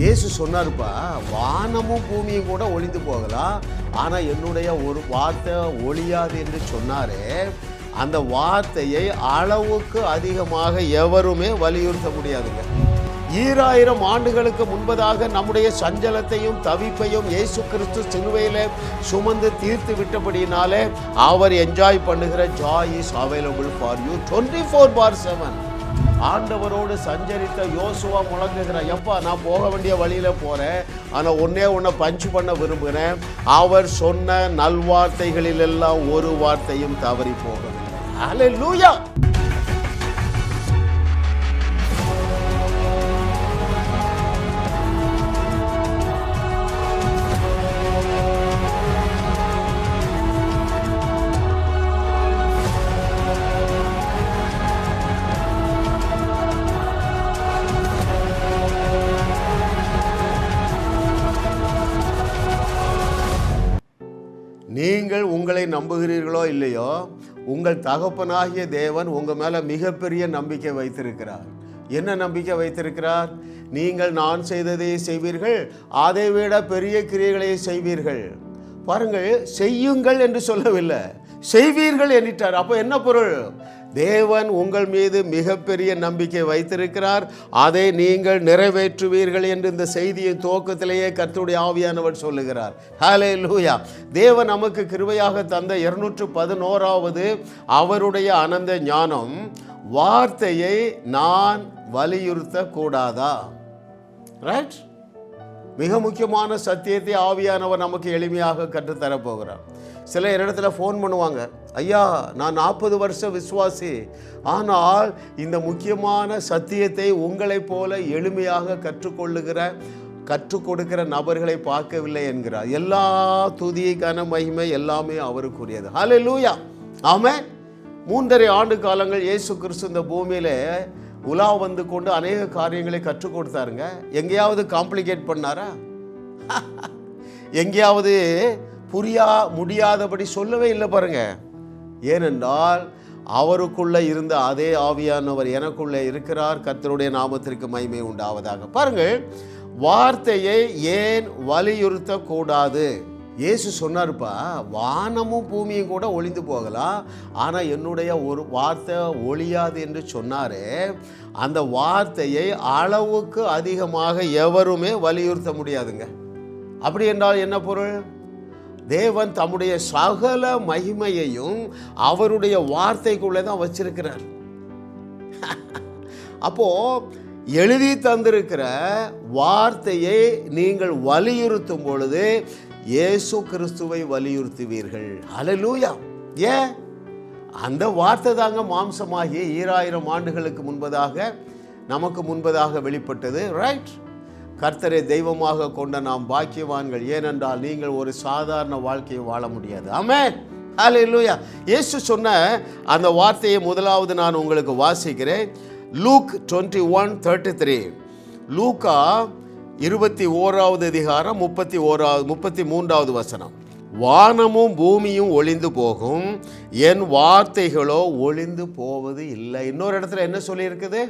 இயேசு சொன்னாருப்பா வானமும் பூமியும் கூட ஒளிந்து போகலாம் ஆனால் என்னுடைய ஒரு வார்த்தை ஒளியாது என்று சொன்னாரே. அந்த வார்த்தையை அளவுக்கு அதிகமாக எவருமே வலியுறுத்த முடியாதுங்க. ஈராயிரம் ஆண்டுகளுக்கு முன்பதாக நம்முடைய சஞ்சலத்தையும் தவிப்பையும் இயேசு கிறிஸ்து சிலுவையில் சுமந்து தீர்த்து விட்டபடினாலே அவர் என்ஜாய் பண்ணுகிற joy is available for you twenty four by seven ஆண்டவரோடு சஞ்சரித்த யோசுவா முழங்குகிற எப்பா நான் போக வேண்டிய வழியில் போகிறேன் ஆனால் ஒன்றே ஒன்றை பஞ்சு பண்ண விரும்புகிறேன். அவர் சொன்ன நல்வார்த்தைகளிலெல்லாம் ஒரு வார்த்தையும் தவறி போகவில்லை. ஹalleluya லூயா நம்புகிறீர்களோ இல்லையோ உங்கள் தகப்பனாகிய தேவன் உங்கள் மேலே மிகப்பெரிய நம்பிக்கை வைத்திருக்கிறார். என்ன நம்பிக்கை வைத்திருக்கிறார்? நீங்கள் நான் செய்ததை செய்வீர்கள் அதை விட பெரிய கிரியைகளை செய்வீர்கள். பாருங்கள் செய்யுங்கள் என்று சொல்லவில்லை. செய்வீர்கள் என்றிட்டார் அப்போ என்ன பொருள்? தேவன் உங்கள் மீது மிகப்பெரிய நம்பிக்கை வைத்திருக்கிறார். அதை நீங்கள் நிறைவேற்றுவீர்கள் என்று இந்த செய்தியின் துவக்கத்திலேயே கர்த்தருடைய ஆவியானவர் சொல்லுகிறார். ஹலே லூயா தேவன் நமக்கு கிருபையாக தந்த இருநூற்று பதினோராவது அவருடைய அனந்த ஞானம் வார்த்தையை நான் வலியுறுத்தக்கூடாதா? ரைட் மிக முக்கியமான சத்தியத்தை ஆவியானவர் நமக்கு எளிமையாக கற்றுத்தரப்போகிறார். சில இடத்துல ஃபோன் பண்ணுவாங்க ஐயா நான் நாற்பது வருஷ விசுவாசி ஆனால் இந்த முக்கியமான சத்தியத்தை உங்களைப் போல எளிமையாக கற்றுக்கொள்ளுகிற கற்றுக் கொடுக்கிற நபர்களை பார்க்கவில்லை என்கிறார். எல்லா துதிக்கான மகிமை எல்லாமே அவருக்குரியது. ஹலே லூயா ஆமாம் மூன்றரை ஆண்டு காலங்கள் இயேசு கிறிஸ்து இந்த பூமியிலே உலா வந்து கொண்டு அநேக காரியங்களை கற்றுக் கொடுத்தாருங்க. எங்கேயாவது காம்ப்ளிகேட் பண்ணாரா? எங்கேயாவது புரியா முடியாதபடி சொல்லவே இல்லை பாருங்க. ஏனென்றால் அவருக்குள்ளே இருந்த அதே ஆவியானவர் எனக்குள்ளே இருக்கிறார். கர்த்தருடைய நாமத்திற்கு மகிமை உண்டாவதாக. பாருங்கள் வார்த்தையை ஏன் வலியுறுத்தக்கூடாது? இயேசு சொன்னார்ப்பா வானமும் பூமியும் கூட ஒளிந்து போகலாம் ஆனால் என்னுடைய ஒரு வார்த்தை ஒளியாது என்று சொன்னாரே அந்த வார்த்தையை அளவுக்கு அதிகமாக எவருமே வலியுறுத்த முடியாதுங்க. அப்படி என்றால் என்ன பொருள்? தேவன் தம்முடைய சகல மகிமையையும் அவருடைய வார்த்தைக்குள்ளே தான் வச்சிருக்கிறார். அப்போ எழுதி தந்திருக்கிற வார்த்தையை நீங்கள் வலியுறுத்தும் பொழுது இயேசு கிறிஸ்துவை வலியுறுத்துவீர்கள். ஹalleluya. ஏன்? அந்த வார்த்தை தாங்க மாம்சமாகிய ஈராயிரம் ஆண்டுகளுக்கு முன்பதாக நமக்கு முன்பதாக வெளிப்பட்டது ரைட் கர்த்தரை தெய்வமாக கொண்ட நாம் பாக்கியவான்கள் ஏனென்றால் நீங்கள் ஒரு சாதாரண வாழ்க்கையை வாழ முடியாது. ஆமென் ஹalleluya இயேசு சொன்ன அந்த வார்த்தையை முதலாவது நான் உங்களுக்கு வாசிக்கிறேன். Luke twenty one thirty three லூக்கா இருபத்தி ஓராவது அதிகாரம் முப்பத்தி ஓராவது முப்பத்தி மூன்றாவது வசனம். வானமும் பூமியும் ஒளிந்து போகும். என் வார்த்தைகளோ ஒளிந்து போவது இல்லை. இன்னொரு இடத்துல என்ன சொல்லியிருக்குது?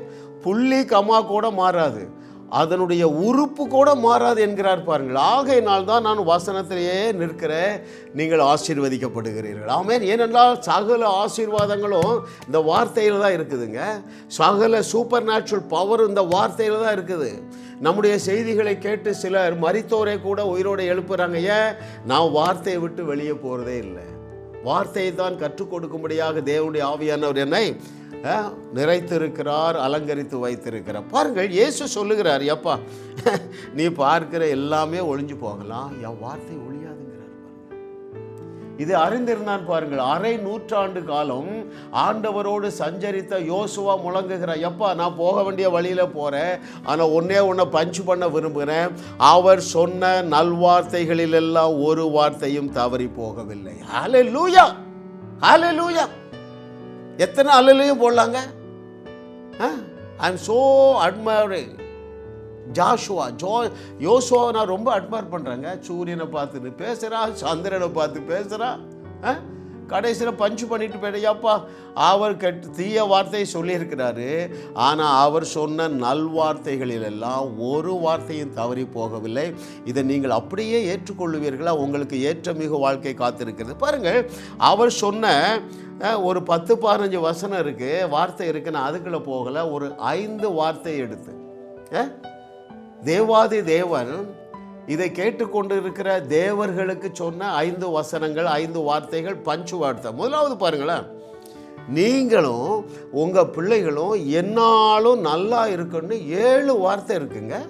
புள்ளி கமா கூட மாறாது. அதனுடைய உறுப்பு கூட மாறாது என்கிறார் பாருங்கள். ஆகையினால் தான் நான் வசனத்திலேயே நிற்கிற நீங்கள் ஆசீர்வதிக்கப்படுகிறீர்கள். ஆமென். ஏனென்றால் சகல ஆசீர்வாதங்களும் இந்த வார்த்தையில் தான் இருக்குதுங்க. சகல சூப்பர் நேச்சுரல் பவர் இந்த வார்த்தையில் தான் இருக்குது. நம்முடைய செய்திகளை கேட்டு சிலர் மறித்தோரை கூட உயிரோடு எழுப்புறாங்க. ஏன்? நான் வார்த்தையை விட்டு வெளியே போகிறதே இல்லை. வார்த்தையை தான் கற்றுக் கொடுக்கும்படியாக தேவனுடைய ஆவியானவர் என்னை நிறைத்திருக்கிறார் அலங்கரித்து வைத்திருக்கிறார். பாருங்கள் இயேசு சொல்லுகிறார் எப்பா நீ பார்க்கிற எல்லாமே ஒழிஞ்சு போகலாம். என் வார்த்தை ஒளி இது அறிந்திருந்தான் பாருங்கள். அரை நூற்றாண்டு காலம் ஆண்டவரோடு சஞ்சரித்த யோசுவா முழங்குகிற எப்பா நான் போக வேண்டிய வழியில் போகிறேன் ஆனால் ஒன்றே ஒன்றை பஞ்சு பண்ண விரும்புகிறேன். அவர் சொன்ன நல்வார்த்தைகளிலெல்லாம் ஒரு வார்த்தையும் தவறி போகவில்லை. அலை லூயா அலை லூயா எத்தனை அலையிலையும் போடலாங்க? I am so admiring Joshua Joe யோசுவாவை நான் ரொம்ப அட்மையர் பண்ணுறேங்க சூரியனை பார்த்துட்டு பேசுகிறா சந்திரனை பார்த்து பேசுகிறா கடைசியில் பஞ்சு பண்ணிட்டு போயிடையாப்பா அவர் கட் தீய வார்த்தையை சொல்லியிருக்கிறாரு. ஆனால் அவர் சொன்ன நல்வார்த்தைகளிலெல்லாம் ஒரு வார்த்தையும் தவறி போகவில்லை. இதை நீங்கள் அப்படியே ஏற்றுக்கொள்ளுவீர்களா? உங்களுக்கு ஏற்ற மிகு வாழ்க்கை காத்திருக்கிறது. பாருங்கள் அவர் சொன்ன ஒரு பத்து பதினஞ்சு வசனம் இருக்குது வார்த்தை இருக்குது நான் அதுக்குள்ளே போகலை. ஒரு ஐந்து வார்த்தை எடுத்து அஹ், தேவாதி தேவன் இதை கேட்டுக்கொண்டு இருக்கிற தேவர்களுக்கு சொன்ன ஐந்து வசனங்கள் ஐந்து வார்த்தைகள் பஞ்சு வார்த்தை. முதலாவது பாருங்களேன். நீங்களும் உங்கள் பிள்ளைகளும் என்னாலும் நல்லா இருக்குன்னு ஏழு வார்த்தை இருக்குங்க.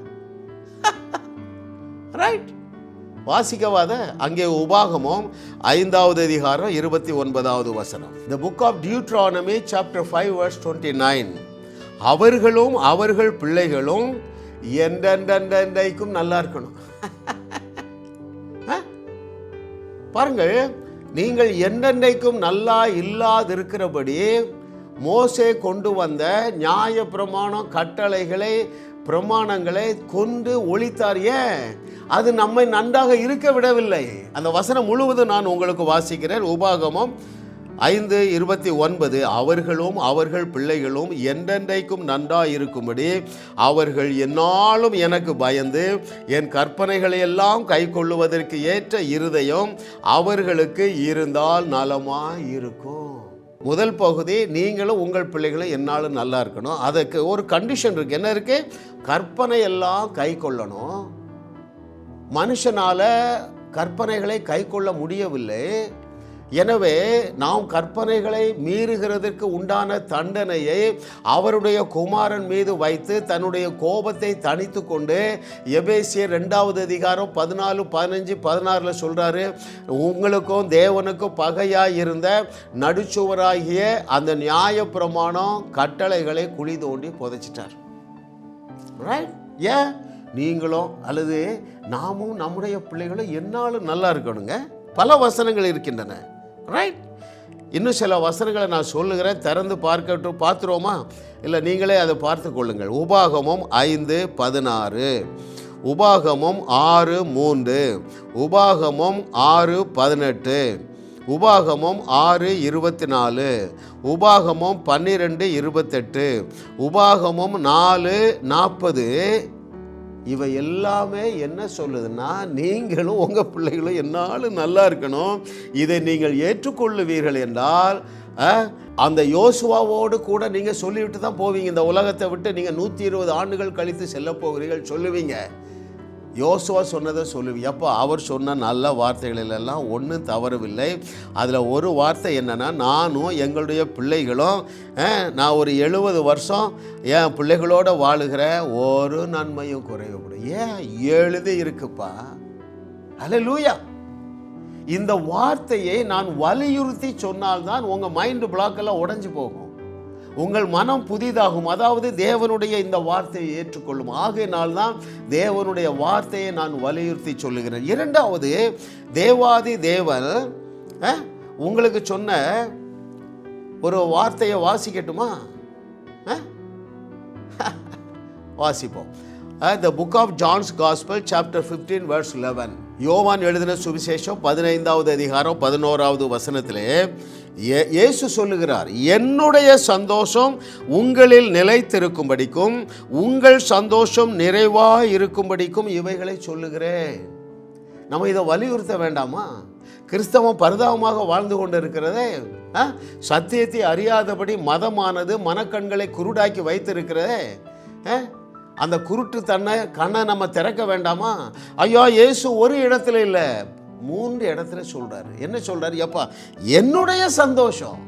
ரைட் வாசிக்கவாத. அங்கே உபாகமம் ஐந்தாவது அதிகாரம் இருபத்தி ஒன்பதாவது வசனம். The book of Deuteronomy chapter five verse twenty nine அவர்களும் அவர்கள் பிள்ளைகளும் என்றைக்கும் நல்லா இருக்கணும். பாருங்கள் நீங்கள் என்றென்றைக்கும் நல்லா இல்லாதிருக்கிறபடி மோசே கொண்டு வந்த நியாய பிரமாணம் கட்டளைகளை பிரமாணங்களை கொண்டு ஒழித்தார். ஏன்? அது நம்மை நன்றாக இருக்க விடவில்லை. அந்த வசனம் முழுவதும் நான் உங்களுக்கு வாசிக்கிறேன். உபாகமம் ஐந்து இருபத்தி ஒன்பது அவர்களும் அவர்கள் பிள்ளைகளும் என்றென்றைக்கும் நன்றாயிருக்கும்படி அவர்கள் என்னாலும் எனக்கு பயந்து என் கற்பனைகளை எல்லாம் கை கொள்ளுவதற்கு ஏற்ற இருதயம் அவர்களுக்கு இருந்தால் நலமாக இருக்கும் முதல் பகுதி நீங்களும் உங்கள் பிள்ளைகளும் என்னாலும் நல்லா இருக்கணும். அதுக்கு ஒரு கண்டிஷன் இருக்குது என்ன இருக்குது கற்பனை எல்லாம் கை கொள்ளணும். மனுஷனால் கற்பனைகளை கை கொள்ள முடியவில்லை. எனவே நாம் கற்பனைகளை மீறுகிறதற்கு உண்டான தண்டனையை அவருடைய குமாரன் மீது வைத்து தன்னுடைய கோபத்தை தணித்து கொண்டு எபேசியர் ரெண்டாவது அதிகாரம் பதினாலு பதினஞ்சு பதினாறில் சொல்கிறாரு உங்களுக்கும் தேவனுக்கும் பகையாக இருந்த நடுச்சுவராகிய அந்த நியாய பிரமாணம் கட்டளைகளை குழி தோண்டி புதைச்சிட்டார். ரைட் ஏன்? நீங்களும் அல்லது நாமும் நம்முடைய பிள்ளைகளும் என்னாலும் நல்லா இருக்கணுங்க. பல வசனங்கள் இருக்கின்றன. ரைட் இன்னும் சில வசனங்களை நான் சொல்லுகிறேன். திறந்து பார்க்கட்டும். பார்த்துருவோமா? இல்லை நீங்களே அதை பார்த்து கொள்ளுங்கள். உபாகமம் ஐந்து பதினாறு. உபாகமம் ஆறு மூன்று. உபாகமம் ஆறு பதினெட்டு. உபாகமம் ஆறு இருபத்தி நாலு உபாகமம் பன்னிரெண்டு இருபத்தெட்டு. உபாகமம் நாலு நாற்பது. இவை எல்லாமே என்ன சொல்லுதுன்னா நீங்களும் உங்கள் பிள்ளைகளும் என்னாலும் நல்லா இருக்கணும். இதை நீங்கள் ஏற்றுக்கொள்ளுவீர்கள் என்றால் அந்த யோசுவாவோடு கூட நீங்கள் சொல்லிவிட்டு தான் போவீங்க. இந்த உலகத்தை விட்டு நீங்கள் நூற்றி இருபது ஆண்டுகள் கழித்து செல்ல போகிறீர்கள் சொல்லுவீங்க. யோசுவா சொன்னதை சொல்லுவீங்க அப்போ அவர் சொன்ன நல்ல வார்த்தைகளிலெல்லாம் ஒன்றும் தவறவில்லை. அதில் ஒரு வார்த்தை என்னென்னா நானும் எங்களுடைய பிள்ளைகளும் நான் ஒரு எழுபது வருஷம் என் பிள்ளைகளோடு வாழுகிற ஒரு நன்மையும் குறைவுபடும் ஏன்? எழுதி இருக்குப்பா. அல்ல லூயா இந்த வார்த்தையை நான் வலியுறுத்தி சொன்னால்தான் உங்கள் மைண்டு பிளாக்கெல்லாம் உடஞ்சி போகும். உங்கள் மனம் புதிதாகும். அதாவது தேவனுடைய இந்த வார்த்தையை ஏற்றுக்கொள்ளும். ஆகையினால் தான் தேவனுடைய வார்த்தையை நான் வலியுறுத்தி சொல்லுகிறேன். இரண்டாவது தேவாதி தேவன் உங்களுக்கு சொன்ன ஒரு வார்த்தையை வாசிக்கட்டுமா? வாசிப்போம். The book of John's gospel chapter fifteen verse eleven யோவான் எழுதின சுவிசேஷம் பதினைந்தாவது அதிகாரம் பதினோராவது வசனத்திலே இயேசு சொல்லுகிறார் என்னுடைய சந்தோஷம் உங்களில் நிலைத்திருக்கும்படிக்கும் உங்கள் சந்தோஷம் நிறைவாக இருக்கும்படிக்கும் இவைகளை சொல்லுகிறேன் நம்ம இதை வலியுறுத்த வேண்டாமா கிறிஸ்தவம் பரிதாபமாக வாழ்ந்து கொண்டு இருக்கிறதே ஆ? சத்தியத்தை அறியாதபடி மதமானது மனக்கண்களை குருடாக்கி வைத்திருக்கிறதே ஆ? அந்த குருட்டு தன்னை கண்ணை நம்ம திறக்க வேண்டாமா ஐயோ இயேசு ஒரு இடத்துல இல்லை மூன்று இடத்துல சொல்கிறாரு என்ன சொல்கிறாரு எப்பா என்னுடைய சந்தோஷம்.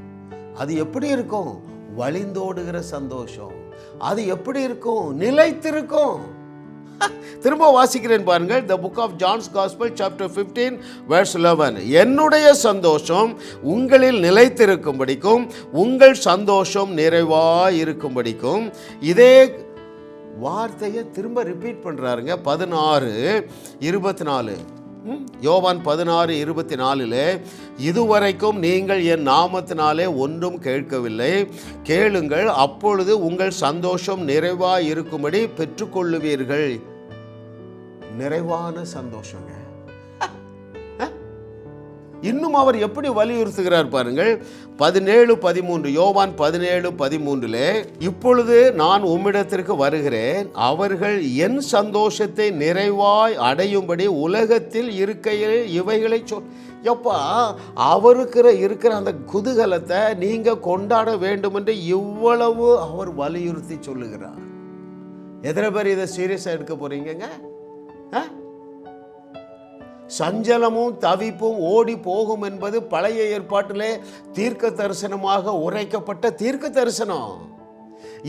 அது எப்படி இருக்கும்? வழிந்தோடுகிற சந்தோஷம். அது எப்படி இருக்கும்? நிலைத்திருக்கும். திரும்ப வாசிக்கிறேன் பாருங்கள். The book of John's gospel chapter fifteen verse eleven என்னுடைய சந்தோஷம் உங்களில் நிலைத்திருக்கும்படிக்கும் உங்கள் சந்தோஷம் நிறைவாக இருக்கும்படிக்கும் இதே வார்த்தையை திரும்ப ரிப்பீட் பண்ணுறாருங்க பதினாறு இருபத்தி நாலு யோவான் பதினாறு இருபத்தி நாலில் இதுவரைக்கும் நீங்கள் என் நாமத்தினாலே ஒன்றும் கேட்கவில்லை. கேளுங்கள் அப்பொழுது உங்கள் சந்தோஷம் நிறைவாக இருக்கும்படி பெற்றுக்கொள்ளுவீர்கள். நிறைவான சந்தோஷங்க. இன்னும் அவர் எப்படி வலியுறுத்துகிறார் பாருங்கள். பதினேழு பதிமூன்று யோவான் பதினேழு பதிமூன்றிலே இப்பொழுது நான் உம்மிடத்திற்கு வருகிறேன். அவர்கள் என் சந்தோஷத்தை நிறைவாய் அடையும்படி உலகத்தில் இருக்கையில் இவைகளை சொல் எப்பா அவருக்கிற இருக்கிற அந்த குதூகலத்தை நீங்கள் கொண்டாட வேண்டும் என்று இவ்வளவு அவர் வலியுறுத்தி சொல்லுகிறார். எத்தனை பேர் இதை சீரியஸாக எடுக்க போகிறீங்க ஆ? சஞ்சலமும் தவிப்பும் ஓடி போகும் என்பது பழைய ஏற்பாட்டிலே தீர்க்க தரிசனமாக உரைக்கப்பட்ட தீர்க்க தரிசனம்.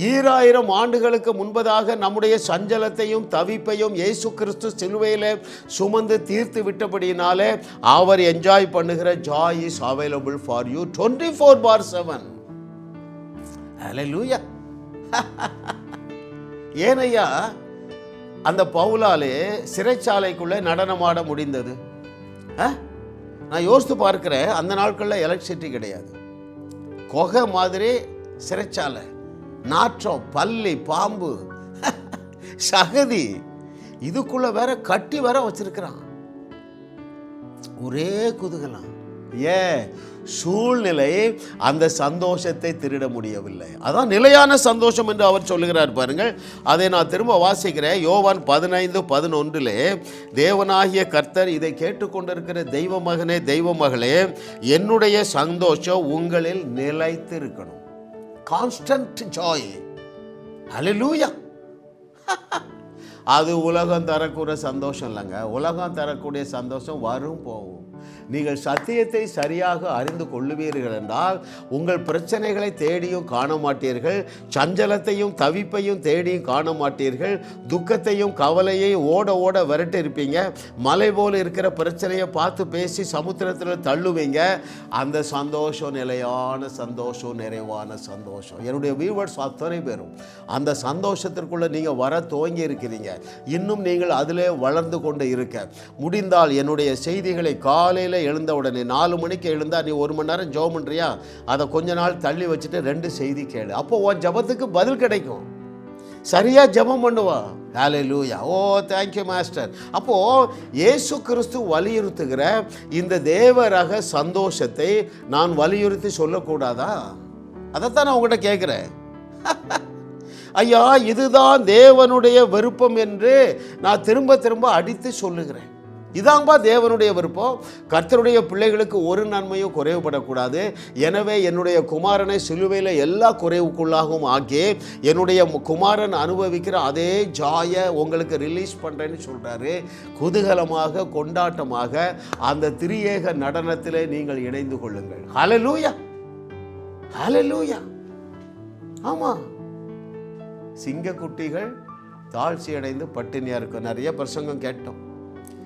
ஈராயிரம் ஆண்டுகளுக்கு முன்பதாக நம்முடைய சஞ்சலத்தையும் தவிப்பையும் இயேசு கிறிஸ்து சிலுவையில் சுமந்து தீர்த்து விட்டபடியினாலே அவர் என்ஜாய் பண்ணுகிற joy is available for you twenty four by seven லூயா ஏனையா அந்த பவுலாலே சிறைச்சாலைக்குள்ளே நடனமாட முடிந்தது. ஆ? நான் யோசித்து பார்க்குறேன் அந்த நாட்களில் எலக்ட்ரிசிட்டி கிடையாது. கொகை மாதிரி சிறைச்சாலை. நாற்றம் பல்லி பாம்பு சகதி. இதுக்குள்ளே வேற கட்டி வேற வச்சிருக்கிறான். ஒரே குதுகலாம். ஏன்? சூழ்நிலை அந்த சந்தோஷத்தை திருட முடியவில்லை. அதான் நிலையான சந்தோஷம் என்று அவர் சொல்லுகிறார் பாருங்கள். அதை நான் திரும்ப வாசிக்கிறேன். யோவான் பதினைந்து பதினொன்றிலே தேவனாகிய கர்த்தர் இதை கேட்டுக்கொண்டிருக்கிற தெய்வ மகனே தெய்வ மகளே என்னுடைய சந்தோஷம் உங்களில் நிலைத்து இருக்கணும் கான்ஸ்டன்ட் ஜாய் ஹalleluya அது உலகம் தரக்கூடிய சந்தோஷம் இல்லைங்க. உலகம் தரக்கூடிய சந்தோஷம் வரும் போகும். நீங்கள் சத்தியத்தை சரியாக அறிந்து கொள்ளுவீர்கள் என்றால் உங்கள் பிரச்சனைகளை தேடியும் காண மாட்டீர்கள் சஞ்சலத்தையும் தவிப்பையும் தேடியும் காண மாட்டீர்கள் துக்கத்தையும் கவலையையும் ஓட ஓட விரட்டி இருப்பீங்க மலை போல் இருக்கிற பிரச்சனையை பார்த்து பேசி சமுத்திரத்தில் தள்ளுவீங்க. அந்த சந்தோஷம் நிலையான சந்தோஷம் நிறைவான சந்தோஷம். என்னுடைய வியூவர்ஸ் அத்தனை பேரும் அந்த சந்தோஷத்திற்குள்ளே நீங்கள் வர துவங்கி இருக்கிறீங்க. இன்னும் நீங்கள் அதிலே வளர்ந்து கொண்டு இருக்க. முடிந்தால் என்னுடைய செய்திகளை காலையில் எழுந்த உடனே நாலு மணிக்கு எழுந்தா நீ ஒரு மணி நேரம் ஜோ பண்ணுறியா அதை கொஞ்ச நாள் தள்ளி வச்சுட்டு ரெண்டு செய்தி கேளு. அப்போ உன் ஜெபத்துக்கு பதில் கிடைக்கும். சரியா ஜெபம் பண்ணுவா. ஹாலே லூயா ஓ தேங்க்யூ மாஸ்டர் அப்போது இயேசு கிறிஸ்து வலியுறுத்துகிற இந்த தேவ ரக சந்தோஷத்தை நான் வலியுறுத்தி சொல்லக்கூடாதா? அதைத்தான் நான் உங்கள்கிட்ட கேட்குறேன். ஐயா இதுதான் தேவனுடைய விருப்பம் என்று நான் திரும்ப திரும்ப அடித்து சொல்லுகிறேன். இதான்பா தேவனுடைய விருப்பம். கர்த்தருடைய பிள்ளைகளுக்கு ஒரு நன்மையும் குறைவுபடக்கூடாது. எனவே என்னுடைய குமாரனை சிலுவையில் எல்லா குறைவுக்குள்ளாகவும் ஆக்கி என்னுடைய குமாரன் அனுபவிக்கிற அதே ஜாயை உங்களுக்கு ரிலீஸ் பண்ணுறேன்னு சொல்கிறாரு குதூகலமாக கொண்டாட்டமாக அந்த திரியேக நடனத்தில் நீங்கள் இணைந்து கொள்ளுங்கள். ஹலலூயா ஹலலூயா ஆமாம் சிங்கக்குட்டிகள் தாழ்ச்சி அடைந்து பட்டினியாக இருக்கும் நிறைய பிரசங்கம் கேட்டோம்.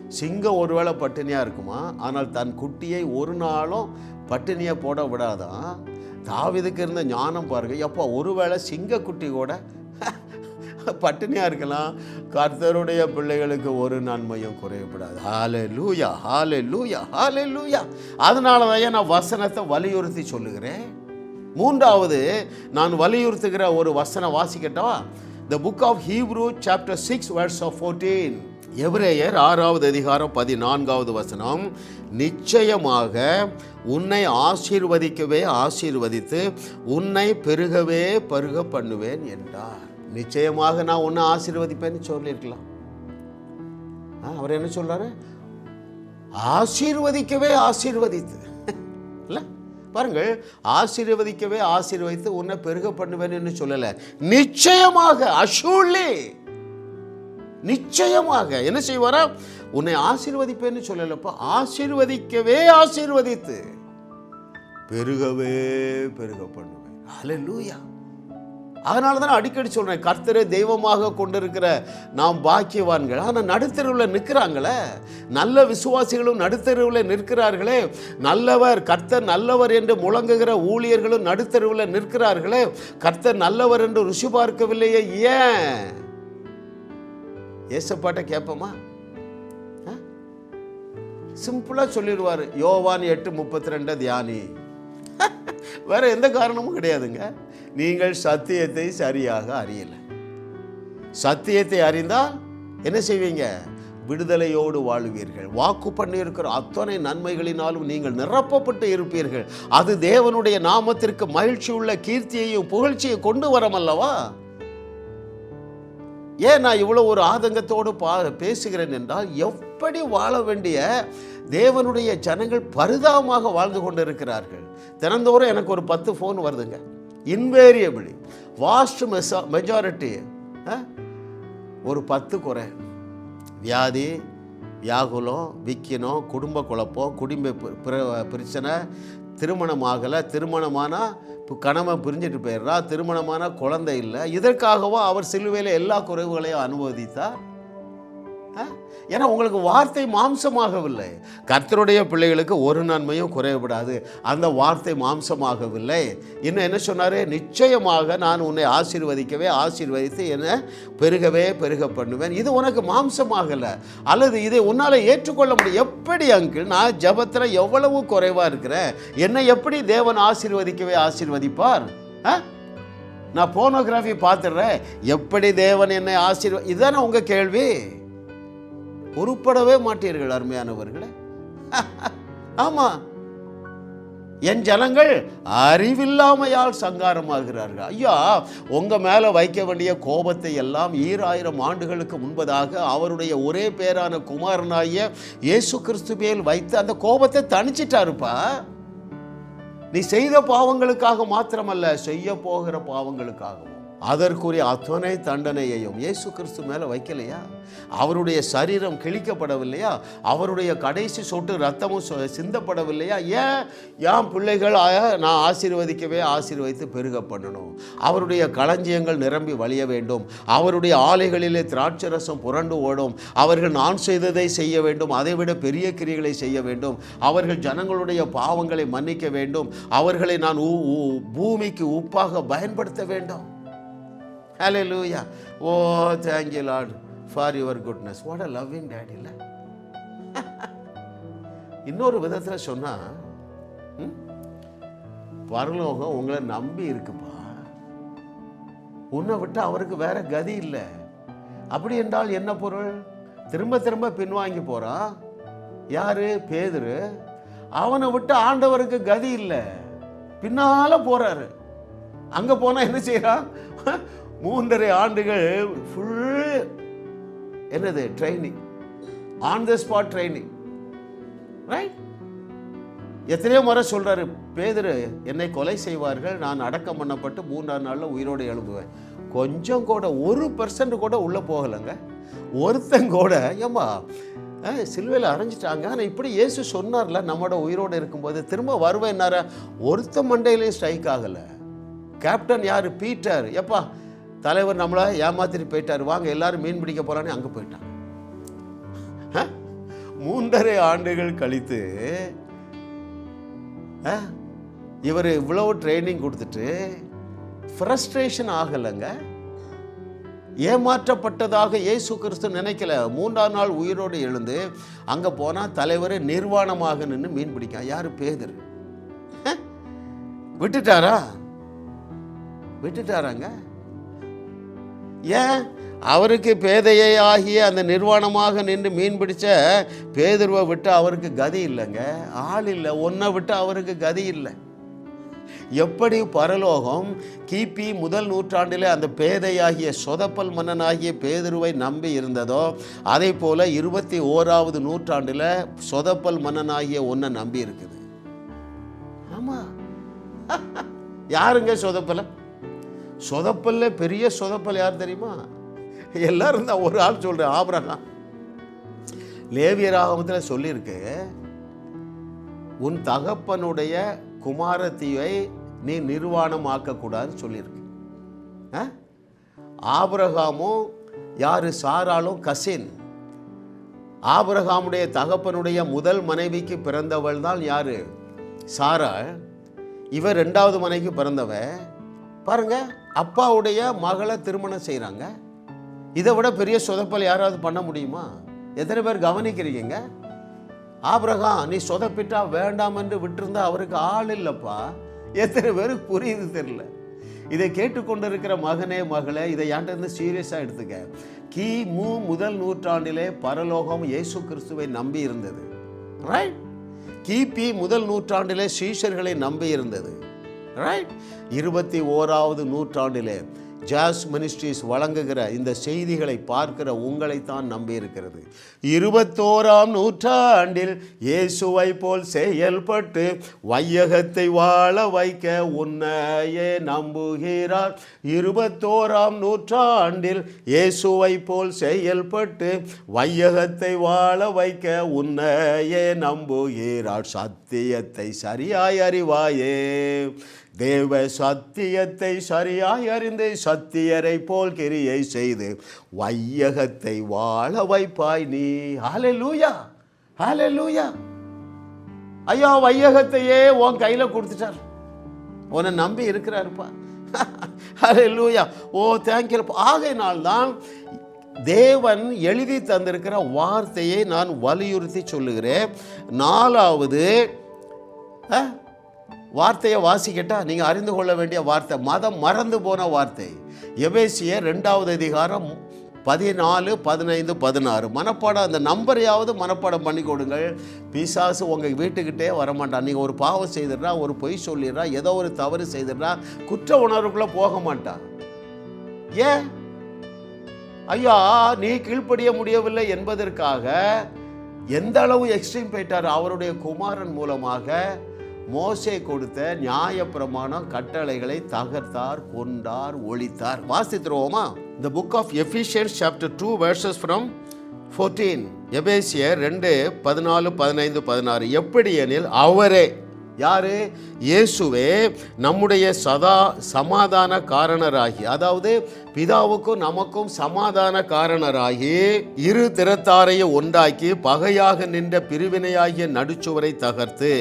சிங்கம் ஒருவேளை பட்டினியாக இருக்குமா? ஆனால் தன் குட்டியை ஒரு நாளும் பட்டினியை போட விடாதான் தாவிதுக்கு இருந்த ஞானம் பாருங்கள் எப்போ ஒருவேளை சிங்கக்குட்டி கூட பட்டினியாக இருக்கலாம். கர்த்தருடைய பிள்ளைகளுக்கு ஒரு நன்மையும் குறையப்படாது ஹாலே லூயா ஹாலே லூயா ஹாலே லூயா அதனால தான் நான் வசனத்தை வலியுறுத்தி சொல்லுகிறேன். மூன்றாவது நான் வலியுறுத்துகிற ஒரு வசனம் வாசிக்கட்டவா? The book of Hebrew chapter six verse of fourteen எவ்ரேயர் ஆறாவது அதிகாரம் பதினான்காவது வசனம் நிச்சயமாக உன்னை ஆசீர்வதிக்கவே ஆசீர்வதித்து உன்னை பெருகவே பெருக பண்ணுவேன் என்றார். நிச்சயமாக நான் உன்னை ஆசீர்வதிப்பேன்னு சொல்லியிருக்கலாம். அவர் என்ன சொல்றாரு? ஆசீர்வதிக்கவே ஆசீர்வதித்து. இல்லை பாருங்கள் ஆசீர்வதிக்கவே ஆசீர்வதித்து உன்னை பெருக பண்ணுவேன்னு சொல்லலை. நிச்சயமாக அஷூலி நிச்சயமாக என்ன செய்வாரா? உன்னை ஆசீர்வதிப்பேன்னு சொல்லலப்பா ஆசீர்வதிக்கவே ஆசீர்வதித்து பெருகவே பெருக பண்ணுவேன். ஹalleluya. அதனால தான் அடிக்கடி சொல்கிறேன் கர்த்தரை தெய்வமாக கொண்டிருக்கிற நாம் பாக்கியவான்கள். ஆனால் நடுத்தருவில் நிற்கிறாங்களே நல்ல விசுவாசிகளும் நடுத்தருவில் நிற்கிறார்களே நல்லவர் கர்த்தர் நல்லவர் என்று முழங்குகிற ஊழியர்களும் நடுத்தருவில் நிற்கிறார்களே கர்த்தர் நல்லவர் என்று ருசி பார்க்கவில்லையே ஏன்? ஏசப்பாட்ட கேட்போமா? சிம்பிளாக சொல்லிடுவார் யோவான் எட்டு முப்பத்தி ரெண்டு தியானி. வேறு எந்த காரணமும் கிடையாதுங்க. நீங்கள் சத்தியத்தை சரியாக அறியலை. சத்தியத்தை அறிந்தால் என்ன செய்வீங்க? விடுதலையோடு வாழுவீர்கள். வாக்கு பண்ணியிருக்கிற அத்தனை நன்மைகளினாலும் நீங்கள் நிரப்பப்பட்டு இருப்பீர்கள். அது தேவனுடைய நாமத்திற்கு மகிழ்ச்சி உள்ள கீர்த்தியையும் புகழ்ச்சியை கொண்டு வரமல்லவா? ஏன் நான் இவ்வளோ ஒரு ஆதங்கத்தோடு பா பேசுகிறேன் என்றால் எப்படி வாழ வேண்டிய தேவனுடைய ஜனங்கள் பரிதாபமாக வாழ்ந்து கொண்டு இருக்கிறார்கள் தினந்தோறும் எனக்கு ஒரு பத்து ஃபோன் வருதுங்க. இன்வேரியபிளி வாஸ்ட் மெசா மெஜாரிட்டி ஒரு பத்து குறை. வியாதி வியாகுலம் விக்கினம் குடும்ப குழப்பம் குடும்ப பிர- பிரச்சனை திருமணம் ஆகலை. திருமணமானால் இப்போ கணவன் பிரிஞ்சுட்டு போயிடுறா திருமணமான குழந்தை இல்லை. இதற்காகவும் அவர் சிலுவையில் எல்லா குறைவுகளையும் அனுபவித்தார்? ஏன்னா உங்களுக்கு வார்த்தை மாம்சமாகவில்லை. கர்த்தருடைய பிள்ளைகளுக்கு ஒரு நன்மையும் குறையப்படாது அந்த வார்த்தை மாம்சமாகவில்லை. இன்னும் என்ன சொன்னார்? நிச்சயமாக நான் உன்னை ஆசீர்வதிக்கவே ஆசீர்வதித்து என்னை பெருகவே பெருக பண்ணுவேன். இது உனக்கு மாம்சமாகலை. அல்லது இதை உன்னால் ஏற்றுக்கொள்ள முடியும். எப்படி அங்கிள்? நான் ஜபத்தில் எவ்வளவு குறைவாக இருக்கிறேன்? என்னை எப்படி தேவன் ஆசீர்வதிக்கவே ஆசீர்வதிப்பார்? ஆ? நான் போனோகிராஃபி பார்த்துடுறேன். எப்படி தேவன் என்னை ஆசீர்வ இதுதானே உங்கள் கேள்வி? உருப்படவே மாட்டீர்கள் அருமையானவர்களே. ஆமாம் என் ஜனங்கள் அறிவில்லாமையால் சங்காரமாகிறார்கள். ஐயா உங்க மேல வைக்க வேண்டிய கோபத்தை எல்லாம் ஈராயிரம் ஆண்டுகளுக்கு முன்பதாக அவருடைய ஒரே பேரான குமாரனாகிய இயேசு கிறிஸ்து மேல் வைத்து அந்த கோபத்தை தணிச்சிட்டாருப்பா. நீ செய்த பாவங்களுக்காக மாத்திரமல்ல செய்ய போகிற பாவங்களுக்காகவும். அதற்குரிய அத்தனை தண்டனையையும் இயேசு கிறிஸ்து மேலே வைக்கலையா? அவருடைய சரீரம் கிழிக்கப்படவில்லையா? அவருடைய கடைசி சொட்டு ரத்தமும் சிந்தப்படவில்லையா? ஏன்? என் பிள்ளைகள் நான் ஆசீர்வதிக்கவே ஆசீர்வதித்து பெருக பண்ணணும் அவருடைய களஞ்சியங்கள் நிரம்பி வழிய வேண்டும். அவருடைய ஆலைகளிலே திராட்சை ரசம் புரண்டு ஓடும். அவர்கள் நான் செய்ததை செய்ய வேண்டும். அதைவிட பெரிய கிரிகளை செய்ய வேண்டும். அவர்கள் ஜனங்களுடைய பாவங்களை மன்னிக்க வேண்டும். அவர்களை நான் பூமிக்கு உப்பாக பயன்படுத்த வேண்டும். Hallelujah. லூயா ஓ thank you Lord for your goodness what a loving dad இல்லை இன்னொரு விதத்தில் சொன்னால் பரலோகம் உங்களை நம்பி இருக்குப்பா. உன்னை விட்டு அவருக்கு வேற கதி இல்லை. அப்படி என்றால் என்ன பொருள்? திரும்ப திரும்ப பின்வாங்கி போகிறான் யாரு? பேதுரு. அவனை விட்டு ஆண்டவருக்கு கதி இல்லை. பின்னால போறாரு. அங்கே போனால் என்ன செய்கிறான் மூன்றரை ஆண்டுகள் ஃபுல் என்னது training on the spot training right எத்தனையோ முறை சொல்கிறாரு பேதர் என்னை கொலை செய்வார்கள் நான் அடக்கம் பண்ணப்பட்டு மூன்றாம் நாளில் உயிரோடு எழுப்புவேன் கொஞ்சம் கூட ஒரு பர்சன்ட் கூட உள்ளே போகலைங்க. ஒருத்தன் கூட ஏம்மா சிலுவையில் அரைஞ்சிட்டாங்க. ஆனால் இப்படி இயேசு சொன்னார்ல நம்மளோட உயிரோடு இருக்கும்போது திரும்ப வருவேன்னார ஒருத்த மண்டையிலையும் ஸ்ட்ரைக் ஆகலை. கேப்டன் யார்? பீட்டர். எப்பா தலைவர் நம்மளை ஏமாத்திட்டு போயிட்டார். வாங்க எல்லாரும் மீன் பிடிக்க போகிறான்னு அங்கே போயிட்டான். மூன்றரை ஆண்டுகள் கழித்து இவர் இவ்வளோ ட்ரைனிங் கொடுத்துட்டு ஃப்ரஸ்ட்ரேஷன் ஆகலைங்க. ஏமாற்றப்பட்டதாக இயேசு கிறிஸ்து நினைக்கல. மூன்றாம் நாள் உயிரோடு எழுந்து அங்கே போனால் தலைவர் நிர்வாணமாக நின்று மீன் பிடிக்க. யார்? பேதர். ஆ? விட்டுட்டாரா? விட்டுட்டாராங்க? ஏன்? அவருக்கு பேதையை ஆகிய அந்த நிர்வாணமாக நின்று மீன் பிடிச்ச பேதுருவை விட்டு அவருக்கு கதி இல்லைங்க. ஆள் இல்லை. ஒன்றை விட்டு அவருக்கு கதி இல்லை. எப்படி பரலோகம் கிபி முதல் நூற்றாண்டிலே அந்த பேதையாகிய சொதப்பல் மன்னனாகிய பேதுருவை நம்பி இருந்ததோ அதே போல இருபத்தி ஓராவது நூற்றாண்டில் சொதப்பல் மன்னனாகிய ஒன்றை நம்பி இருக்குது. ஆமா. யாருங்க சொதப்பலை சொதப்பல்ல பெரிய சொதப்பல் யார் தெரியுமா? எல்லாரும் தான் ஒரு ஆள் சொல்கிறேன் ஆபிரகாம். லேவியராகமத்தில் சொல்லியிருக்கு உன் தகப்பனுடைய குமாரத்தியை நீ நிர்வாணமாக்கக்கூடாதுன்னு சொல்லியிருக்கு. ஆ? யார்? சாராலும் கசின். ஆபரகாமுடைய தகப்பனுடைய முதல் மனைவிக்கு பிறந்தவள் தான் யார்? சாரா இவர் ரெண்டாவது மனைவிக்கு பிறந்தவன் பாருங்க அப்பாவுடைய மகளை திருமணம் செய்கிறாங்க இதை விட பெரிய சொதப்பல் யாராவது பண்ண முடியுமா? எத்தனை பேர் கவனிக்கிறீங்க? ஆபிரகாம் நீ சொதப்பிட்டா வேண்டாம் என்று விட்டிருந்தா அவருக்கு ஆள் இல்லைப்பா. எத்தனை பேருக்கு புரியுது தெரியல. இதை கேட்டுக்கொண்டிருக்கிற மகனே மகளே இதை இருந்து சீரியஸாக எடுத்துக்க. கி. மு. முதல் நூற்றாண்டிலே பரலோகம் இயேசு கிறிஸ்துவை நம்பி இருந்தது ரைட் கிபி முதல் நூற்றாண்டிலே சீஷர்களை நம்பி இருந்தது ரைட் இருபத்தி ஓராவது நூற்றாண்டிலே ஜாஸ் மினிஸ்ட்ரிஸ் வழங்குகிற இந்த செய்திகளை பார்க்கிற உங்களைத்தான் நம்பியிருக்கிறது. இருபத்தோராம் நூற்றாண்டில் இயேசுவை போல் செயல்பட்டு வையகத்தை வாழ வைக்க உன்னையே நம்புகிறார். இருபத்தோராம் நூற்றாண்டில் இயேசுவை போல் செயல்பட்டு வையகத்தை வாழ வைக்க உன்னையே நம்புகிறார். சத்தியத்தை சரியாய் அறிவாயே. தேவ சத்தியத்தை சரியாய் அறிந்து சத்தியரை போல் கிரியை செய்து வையகத்தை வாழ வைப்பாய் நீ. ஹாலே லூயா ஹாலே லூயா ஐயா வையகத்தையே உன் கையில் கொடுத்துட்டார். உன்னை நம்பி இருக்கிறாருப்பா. ஹalleluya ஓ தேங்க்யூ ஆகையினால்தான் தேவன் எழுதி தந்திருக்கிற வார்த்தையை நான் வலியுறுத்தி சொல்லுகிறேன். நாலாவது வார்த்தையை வாசிக்கிட்டால் நீங்கள் அறிந்து கொள்ள வேண்டிய வார்த்தை. மதம் மறந்து போன வார்த்தை. எபேசிய ரெண்டாவது அதிகாரம் பதினாலு பதினைந்து பதினாறு. மனப்பாடம் அந்த நம்பரையாவது மனப்பாடம் பண்ணி கொடுங்கள். பிசாசு உங்கள் வீட்டுக்கிட்டே வரமாட்டான். நீங்கள் ஒரு பாவம் செய்திடுறா ஒரு பொய் சொல்லிடுறா ஏதோ ஒரு தவறு செய்திடுறா குற்ற உணர்வுக்குள்ளே போக மாட்டான். ஏன்? ஐயா நீ கீழ்ப்படிய முடியவில்லை என்பதற்காக எந்த அளவு எக்ஸ்ட்ரீம் போயிட்டார் அவருடைய குமாரன் மூலமாக. மோசே கொடுத்த நியாயப்பிரமாணம் கட்டளைகளை தகர்த்தார் கொண்டார் ஒழித்தார். வாசித்துருவோமா இந்த book of Ephesians chapter two verses from fourteen எபேசியர் ரெண்டு பதினாலு பதினைந்து பதினாறு. எப்படி எனில் அவரே யாரு? இயேசுவே நம்முடைய சதா சமாதான காரணராகி அதாவது பிதாவுக்கும் நமக்கும் சமாதான காரணராகி இரு திறத்தாரையும் உண்டாக்கி பகையாக நின்ற பிரிவினையாகிய நடுச்சுவரை தகர்த்து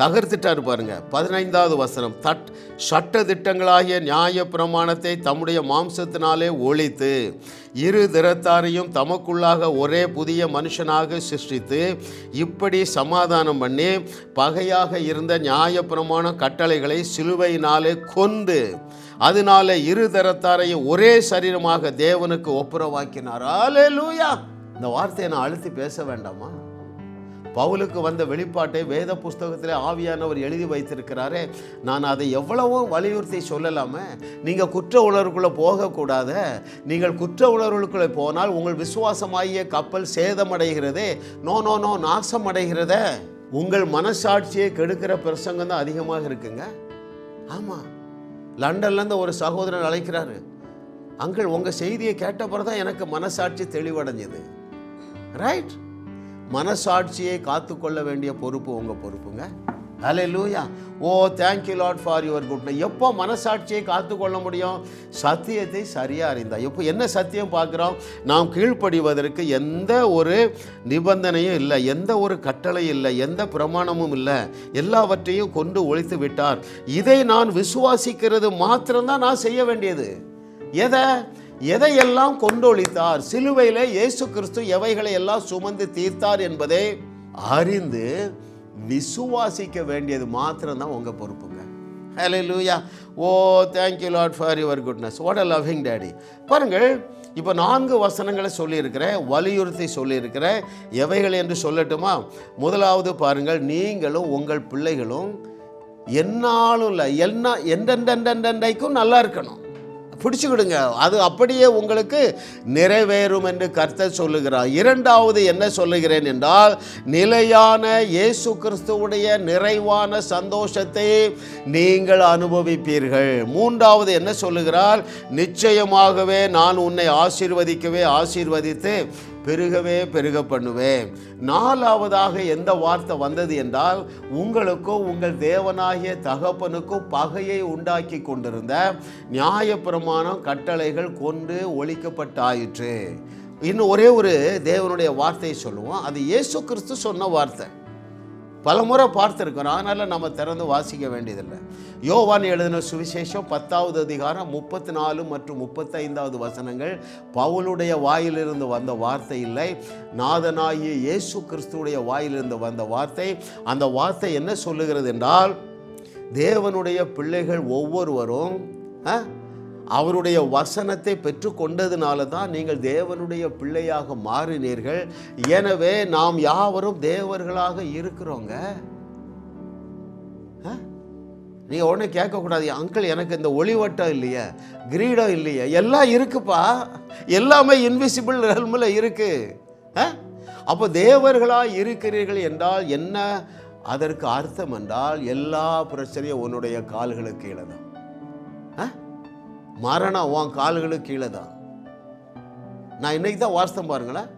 தகர்த்துட்டார் பாருங்க. பதினைந்தாவது வசனம். தட் சட்ட திட்டங்களாகிய நியாய பிரமாணத்தை தம்முடைய மாம்சத்தினாலே ஒழித்து இரு திறத்தாரையும் தமக்குள்ளாக ஒரே புதிய மனுஷனாக சிருஷ்டித்து இப்படி சமாதானம் பண்ணி பகையாக இருந்த நியாய பிரமாண கட்டளைகளை சிலுவையினாலே கொண்டு அதனால இரு தரத்தாரையும் ஒரே சரீரமாக தேவனுக்கு ஒப்புரவாக்கினார். லூயா இந்த வார்த்தையை நான் அழுத்தி பேச வேண்டாமா? பவுலுக்கு வந்த வெளிப்பாட்டை வேத புஸ்தகத்தில் ஆவியானவர் எழுதி வைத்திருக்கிறாரே நான் அதை எவ்வளவோ வலியுறுத்தி சொல்லலாமே. நீங்கள் குற்ற உணர்வுக்குள்ளே போகக்கூடாத. நீங்கள் குற்ற உணர்வுக்குள்ளே போனால் உங்கள் விசுவாசமாகிய கப்பல் சேதமடைகிறதே. நோ நோ நோ நாசம் அடைகிறதே உங்கள் மனசாட்சியை கெடுக்கிற பிரசங்கம் தான் அதிகமாக இருக்குங்க. ஆமாம் லண்டன்லேருந்து ஒரு சகோதரன் அழைக்கிறாரு. அங்கிள் உங்கள் செய்தியை கேட்ட பிறகு தான் எனக்கு மனசாட்சி தெளிவடைஞ்சது. ரைட் மனசாட்சியை காத்துக்கொள்ள வேண்டிய பொறுப்பு உங்கள் பொறுப்புங்க. Hallelujah oh thank you Lord for your good எப்போ மனசாட்சியை காத்துக்கொள்ள முடியும்? சத்தியத்தை சரியாக அறிந்தால் எப்போ என்ன சத்தியம் பார்க்குறோம்? நாம் கீழ்ப்படிவதற்கு எந்த ஒரு நிபந்தனையும் இல்லை எந்த ஒரு கட்டளையும் இல்லை எந்த பிரமாணமும் இல்லை. எல்லாவற்றையும் கொண்டு ஒழித்து விட்டார். இதை நான் விசுவாசிக்கிறது மாத்திரம்தான் நான் செய்ய வேண்டியது. எதை? எதையெல்லாம் கொண்டொழித்தார்? சிலுவையில் இயேசு கிறிஸ்து எவைகளை எல்லாம் சுமந்து தீர்த்தார் என்பதை அறிந்து விசுவாசிக்க வேண்டியது மாத்திரம்தான் உங்கள் பொறுப்புங்க. Hallelujah oh thank you Lord for your goodness what a loving daddy பாருங்கள் இப்போ நான்கு வசனங்களை சொல்லியிருக்கிறேன் வலியுறுத்தி சொல்லியிருக்கிறேன். எவைகள் என்று சொல்லட்டுமா? முதலாவது பாருங்கள் நீங்களும் உங்கள் பிள்ளைகளும் என்னாலும் இல்லை என்ன எந்தெந்தெந்தெண்டைக்கும் நல்லா இருக்கணும். பிடிச்சிக்கிடுங்க. அது அப்படியே உங்களுக்கு நிறைவேறும் என்று கர்த்தர் சொல்லுகிறார். இரண்டாவது என்ன சொல்லுகிறேன் என்றால் நிலையான இயேசு கிறிஸ்துவுடைய நிறைவான சந்தோஷத்தை நீங்கள் அனுபவிப்பீர்கள். மூன்றாவது என்ன சொல்லுகிறார்? நிச்சயமாகவே நான் உன்னை ஆசீர்வதிக்கவே ஆசீர்வதித்து பெருகவே பெருக பண்ணுவேன். நாலாவதாக எந்த வார்த்தை வந்தது என்றால் உங்களுக்கும் உங்கள் தேவனாகிய தகப்பனுக்கும் பகையை உண்டாக்கி கொண்டிருந்த நியாயப்பிரமாணம் கட்டளைகள் கொண்டு ஒழிக்கப்பட்டாயிற்று. இன்னும் ஒரே ஒரு தேவனுடைய வார்த்தையை சொல்லுவோம். அது இயேசு கிறிஸ்து சொன்ன வார்த்தை. பலமுறை பார்த்துருக்கிறோம். அதனால் நம்ம திறந்து வாசிக்க வேண்டியதில்லை. யோவான் எழுதின சுவிசேஷம் பத்தாவது அதிகாரம் முப்பத்தி நாலு மற்றும் முப்பத்தைந்தாவது வசனங்கள். பவுலுடைய வாயிலிருந்து வந்த வார்த்தை இல்லை. நாதனாகிய இயேசு கிறிஸ்துடைய வாயிலிருந்து வந்த வார்த்தை. அந்த வார்த்தை என்ன சொல்லுகிறது என்றால் தேவனுடைய பிள்ளைகள் ஒவ்வொருவரும் ஆ? அவருடைய வசனத்தை பெற்றுக்கொண்டதுனால தான் நீங்கள் தேவனுடைய பிள்ளையாக மாறினீர்கள் எனவே நாம் யாவரும் தேவர்களாக இருக்கிறோங்க ஆ? உடனே கேட்கக்கூடாது அங்கிள் எனக்கு இந்த ஒளிவட்டம் இல்லையே கிரீடம் இல்லையே எல்லாம் இருக்குப்பா எல்லாமே இன்விசிபிள் ரெல்மில் இருக்கு ஆ? அப்போ தேவர்களாக இருக்கிறீர்கள் என்றால் என்ன அதற்கு அர்த்தம் என்றால் எல்லா பிரச்சனையும் உன்னுடைய கால்களுக்கு கீழே தான் ஆ? மரணம் உன் கால்களுக்கு கீழே தான் நான் இன்னைக்கு தான் வாஸ்தம் பாருங்களேன்.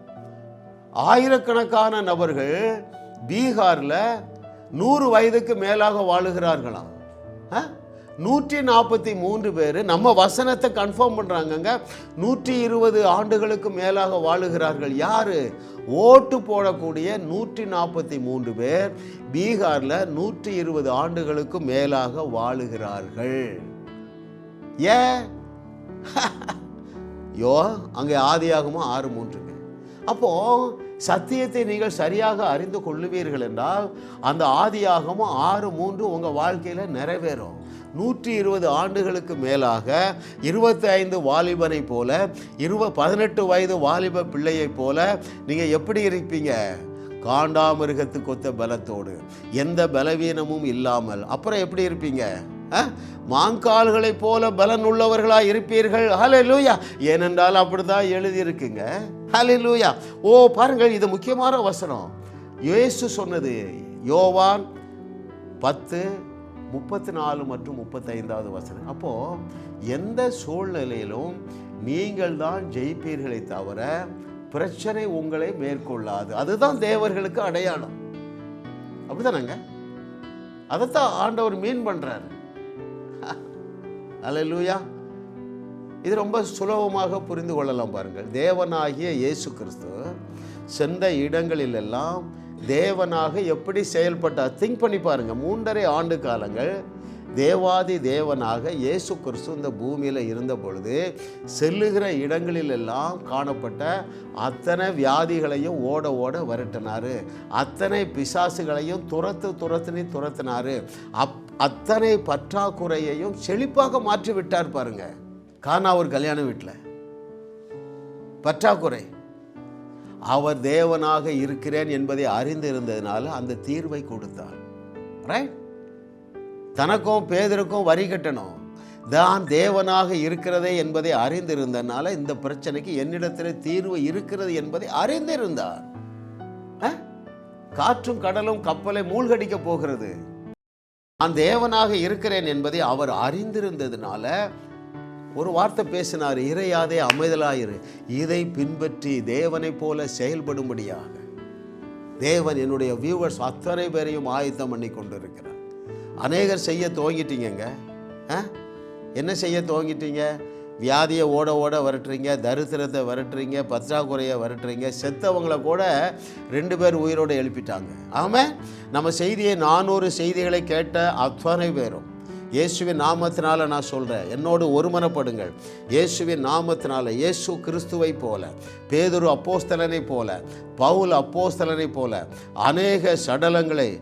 ஆயிரக்கணக்கான நபர்கள் பீகாரில் நூறு வயதுக்கு மேலாக வாழுகிறார்களாம். ஆ? நூற்றி நாற்பத்தி மூன்று பேர் நம்ம வசனத்தை கன்ஃபார்ம் பண்ணுறாங்கங்க நூற்றி இருபது ஆண்டுகளுக்கு மேலாக வாழுகிறார்கள். யார்? ஓட்டு போடக்கூடிய நூற்றி நாற்பத்தி மூன்று பேர் பீகாரில் நூற்றி இருபது ஆண்டுகளுக்கு மேலாக வாழுகிறார்கள். ஏன்? யோ அங்கே ஆதியாகமோ ஆறு மூன்றுங்க அப்போ சத்தியத்தை நீங்கள் சரியாக அறிந்து கொள்ளுவீர்கள் என்றால் அந்த ஆதியாகமும் ஆறு மூன்று உங்கள் வாழ்க்கையில் நிறைவேறும். நூற்றி இருபது ஆண்டுகளுக்கு மேலாக இருபத்தி ஐந்து வாலிபனை போல இருப பதினெட்டு வயது வாலிப பிள்ளையைப் போல நீங்கள் எப்படி இருப்பீங்க? காண்டாமிருகத்துக்கு ஒத்த பலத்தோடு எந்த பலவீனமும் இல்லாமல். அப்புறம் எப்படி இருப்பீங்க? மாங்கால்களைப் போல பலன் உள்ளவர்களாக இருப்பீர்கள். ஹalleluya. ஏனென்றால் அப்படிதான் எழுதியிருக்குங்க. ஹalleluya. ஓ பாருங்கள் இது முக்கியமான வசனம். இயேசு சொன்னது யோவான் பத்து முப்பத்தி நாலு மற்றும் முப்பத்தைந்தாவது வசனம். அப்போது எந்த சூழ்நிலையிலும் நீங்கள் தான் ஜெயிப்பீர்களை தவிர பிரச்சனை உங்களை மேற்கொள்ளாது. அதுதான் தேவர்களுக்கு அடையாளம். அப்படிதானங்க அதைத்தான் ஆண்டவர் மீன் பண்ணுறாரு அல்லேலூயா இது ரொம்ப சுலபமாக புரிந்து கொள்ளலாம் பாருங்கள். தேவனாகிய இயேசு கிறிஸ்து சென்ற இடங்களிலெல்லாம் தேவனாக எப்படி செயல்பட்டார்? திங்க் பண்ணி பாருங்கள் மூன்றரை ஆண்டு காலங்கள் தேவாதி தேவனாக இயேசு கிறிஸ்து இந்த பூமியில் இருந்த பொழுது செல்லுகிற இடங்களிலெல்லாம் காணப்பட்ட அத்தனை வியாதிகளையும் ஓட ஓட விரட்டினார். அத்தனை பிசாசுகளையும் துரத்து துரத்துனி துரத்தினார். அப் அத்தனை பற்றாக்குறையையும் செழிப்பாக மாற்றி விட்டார் பாருங்க. காணா ஒரு கல்யாண வீட்டில் பற்றாக்குறை. அவர் தேவனாக இருக்கிறேன் என்பதை அறிந்திருந்ததினால அந்த தீர்வை கொடுத்தார். ரைட் தனக்கும் பேதருக்கும் வரி கட்டணும். தான் தேவனாக இருக்கிறதே என்பதை அறிந்திருந்தனால இந்த பிரச்சனைக்கு என்னிடத்தில் தீர்வு இருக்கிறது என்பதை அறிந்திருந்தார். காற்றும் கடலும் கப்பலை மூழ்கடிக்க போகிறது. நான் தேவனாக இருக்கிறேன் என்பதை அவர் அறிந்திருந்ததுனால ஒரு வார்த்தை பேசினார் இறையாதே அமைதலாயிரு. இதை பின்பற்றி தேவனைப் போல செயல்படும்படியாக. தேவன் என்னுடைய வியூவர்ஸ் அத்தனை பேரையும் ஆயத்தம் பண்ணி கொண்டிருக்கிறார். அநேகர் செய்ய துவங்கிட்டீங்கங்க. ஆ? என்ன செய்ய துவங்கிட்டீங்க? வியாதியை ஓட ஓட விரட்டுறீங்க தரித்திரத்தை விரட்டுறீங்க பற்றாக்குறையை விரட்டுறீங்க செத்தவங்களை கூட ரெண்டு பேர் உயிரோடு எழுப்பிட்டாங்க. ஆமாம் நம்ம செய்தியை நானூறு செய்திகளை கேட்ட அத்தனை பேரும். இயேசுவின் நாமத்தினால நான் சொல்கிறேன் என்னோடு ஒருமனப்படுங்கள். இயேசுவின் நாமத்தினால இயேசு கிறிஸ்துவை போல பேதுரு அப்போஸ்தலனை போல பவுல் அப்போஸ்தலனை போல அநேக சடலங்களை